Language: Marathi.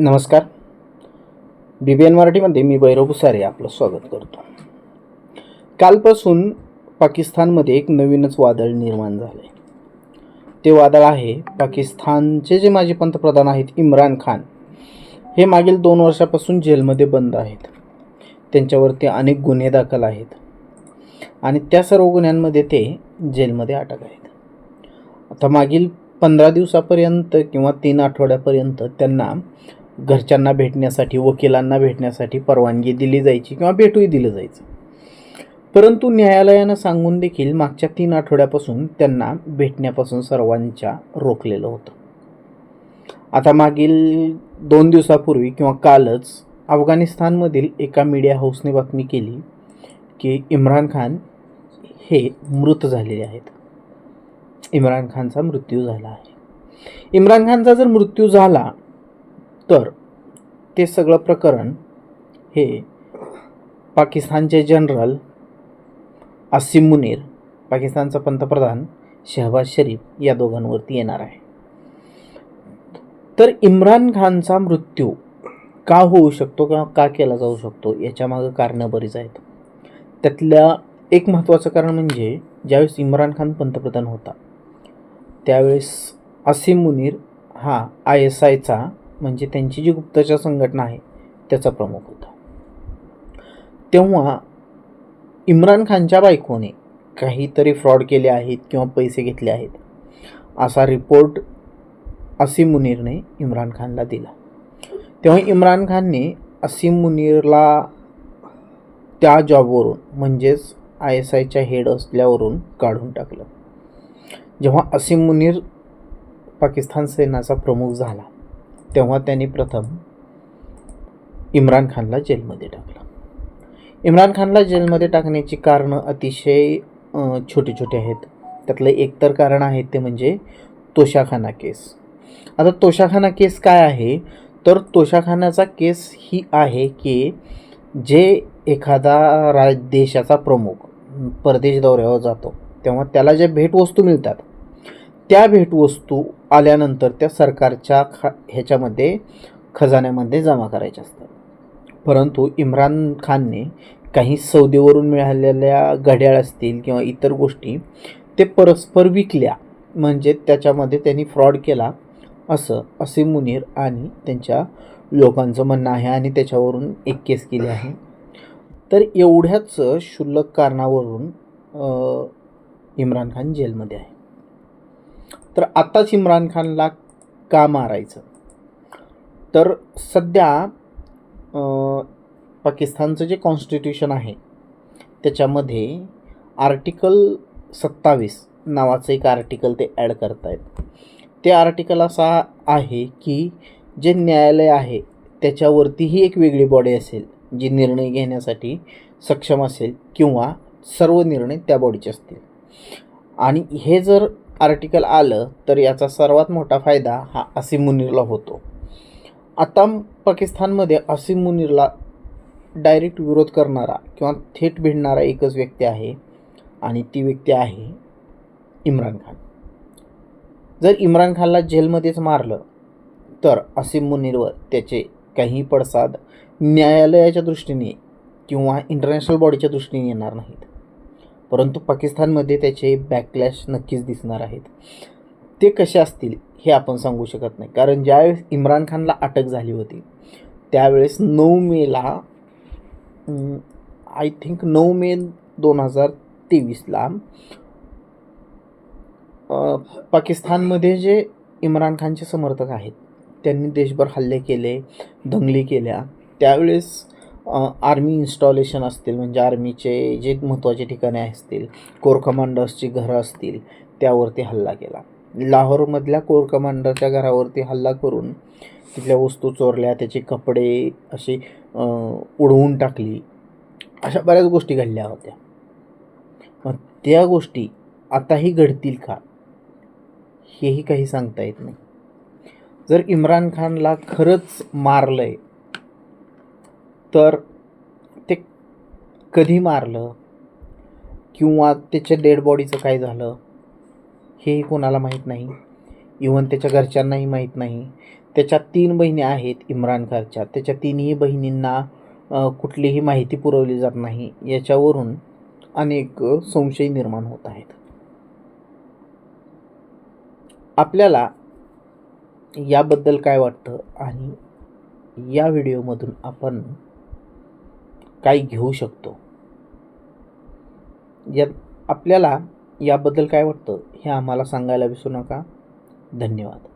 नमस्कार. बी बी एन मराठीमध्ये मी भैरव भुसारे आपलं स्वागत करतो. कालपासून पाकिस्तानमध्ये एक नवीनच वादळ निर्माण झालं आहे ते वादळ आहे पाकिस्तानचे जे माजी पंतप्रधान आहेत इम्रान खान हे मागील दोन वर्षापासून जेलमध्ये बंद आहेत. त्यांच्यावरती अनेक गुन्हे दाखल आहेत आणि त्या सर्व गुन्ह्यांमध्ये ते जेलमध्ये अटक आहेत. आता मागील पंधरा दिवसापर्यंत किंवा तीन आठवड्यापर्यंत त्यांना घरच्यांना भेटण्यासाठी वकिलांना भेटण्यासाठी परवानगी दिली जायची किंवा भेटूही दिलं जायचं. परंतु न्यायालयानं सांगून देखील मागच्या तीन आठवड्यापासून त्यांना भेटण्यापासून सर्वांच्या रोखलेलं होतं. आता मागील दोन दिवसापूर्वी किंवा कालच अफगाणिस्तानमधील एका मीडिया हाऊसने बातमी केली की इम्रान खान हे मृत झालेले आहेत. इम्रान खानचा मृत्यू झाला आहे. इम्रान खानचा जर मृत्यू झाला तर ते सगळं प्रकरण हे पाकिस्तानचे जनरल आसिम मुनीर पाकिस्तानचा पंतप्रधान शहबाज शरीफ या दोघांवरती येणार आहे. तर इम्रान खानचा मृत्यू का होऊ शकतो किंवा का केला जाऊ शकतो याच्यामागं कारणं बरीच आहेत. त्यातल्या एक महत्त्वाचं कारण म्हणजे ज्यावेळेस इम्रान खान पंतप्रधान होता त्यावेळेस असिम मुनीर हा आय एस आयचा म्हणजे त्यांची जी गुप्तचर संघटना आहे त्याचा प्रमुख होता. तेव्हा इम्रान खानच्या बायकोने काहीतरी फ्रॉड केले आहेत किंवा पैसे घेतले आहेत असा रिपोर्ट असीम मुनीरने इम्रान खानला दिला. तेव्हा इम्रान खानने असीम मुनीरला त्या जॉबवरून म्हणजेच आय एस आयच्या हेड असल्यावरून काढून टाकलं. जेव्हा असीम मुनीर पाकिस्तान सेनाचा प्रमुख झाला तेव्हा त्यांनी प्रथम इम्रान खानला जेलमध्ये टाकलं. इम्रान खानला जेलमध्ये टाकण्याची कारणं अतिशय छोटी छोटी आहेत. त्यातलं एक तर कारण आहे ते म्हणजे तोशाखाना केस. आता तोशाखाना केस काय आहे? तर तोशाखानाचा केस ही आहे की जे एखादा राज देशाचा प्रमुख परदेश दौऱ्यावर जातो तेव्हा त्याला ज्या भेटवस्तू मिळतात त्या भेटवस्तू आल्यानंतर त्या सरकारच्या खा ह्याच्यामध्ये खजान्यामध्ये जमा करायच्या असतात. परंतु इम्रान खानने काही सौदीवरून मिळालेल्या घड्याळ असतील किंवा इतर गोष्टी ते परस्पर विकल्या. म्हणजे त्याच्यामध्ये त्यांनी फ्रॉड केला असं असे मुनीर आणि त्यांच्या लोकांचं म्हणणं आहे आणि त्याच्यावरून एक केस केली आहे. तर एवढ्याच क्षुल्लक कारणावरून इम्रान खान जेलमध्ये आहे. तर आत्ताच इम्रान खानला का मारायचं? तर सध्या पाकिस्तानचं जे कॉन्स्टिट्यूशन आहे त्याच्यामध्ये आर्टिकल सत्तावीस नावाचं एक आर्टिकल ते ॲड करतायत. ते आर्टिकल असा आहे की जे न्यायालय आहे त्याच्यावरतीही एक वेगळी बॉडी असेल जी निर्णय घेण्यासाठी सक्षम असेल किंवा सर्व निर्णय त्या बॉडीचे असतील. आणि हे जर आर्टिकल आलं तर याचा सर्वात मोठा फायदा हा असीम मुनीरला होतो. आता पाकिस्तानमध्ये असीम मुनीरला डायरेक्ट विरोध करणारा किंवा थेट भिडणारा एकच व्यक्ती आहे आणि ती व्यक्ती आहे इम्रान खान. जर इम्रान खानला जेलमध्येच मारलं तर असीम मुनीरवर त्याचे काही पडसाद न्यायालयाच्या दृष्टीने किंवा इंटरनॅशनल बॉडीच्या दृष्टीने येणार नाहीत. परंतु पाकिस्तानमध्ये त्याचे बॅकलॅश नक्कीच दिसणार आहेत. ते कसे असतील हे आपण सांगू शकत नाही. कारण ज्यावेळेस इम्रान खानला अटक झाली होती त्यावेळेस नऊ मेला आय थिंक नऊ मे दोन हजार तेवीसला पाकिस्तानमध्ये जे इम्रान खानचे समर्थक आहेत त्यांनी देशभर हल्ले केले दंगली केल्या. त्यावेळेस आर्मी इन्स्टॉलेशन असतील म्हणजे आर्मीचे जे महत्त्वाचे ठिकाणे असतील कोर कमांडर्सची घरं असतील त्यावरती हल्ला केला. लाहोरमधल्या कोर कमांडरच्या घरावरती हल्ला करून तिथल्या वस्तू चोरल्या त्याचे कपडे असे उडवून टाकली. अशा बऱ्याच गोष्टी घडल्या होत्या. मग त्या गोष्टी आताही घडतील का? हेही काही सांगता येत नाही. जर इम्रान खानला खरंच मारलं आहे तर ते कधी मारलं? किंवा त्याच्या डेड बॉडीचं काय झालं? हेही कोणाला माहीत नाही. इवन त्याच्या घरच्यांनाही माहीत नाही. त्याच्या तीन बहिणी आहेत इम्रान खानच्या त्याच्या तिन्ही बहिणींना कुठलीही माहिती पुरवली जात नाही. याच्यावरून अनेक संशय निर्माण होत आहेत. आपल्याला याबद्दल काय वाटतं? आणि या व्हिडिओमधून आपण काय घेऊ शकतो. या आपल्याला याबद्दल काय वाटतं हे आम्हाला सांगायला विसरू नका. धन्यवाद.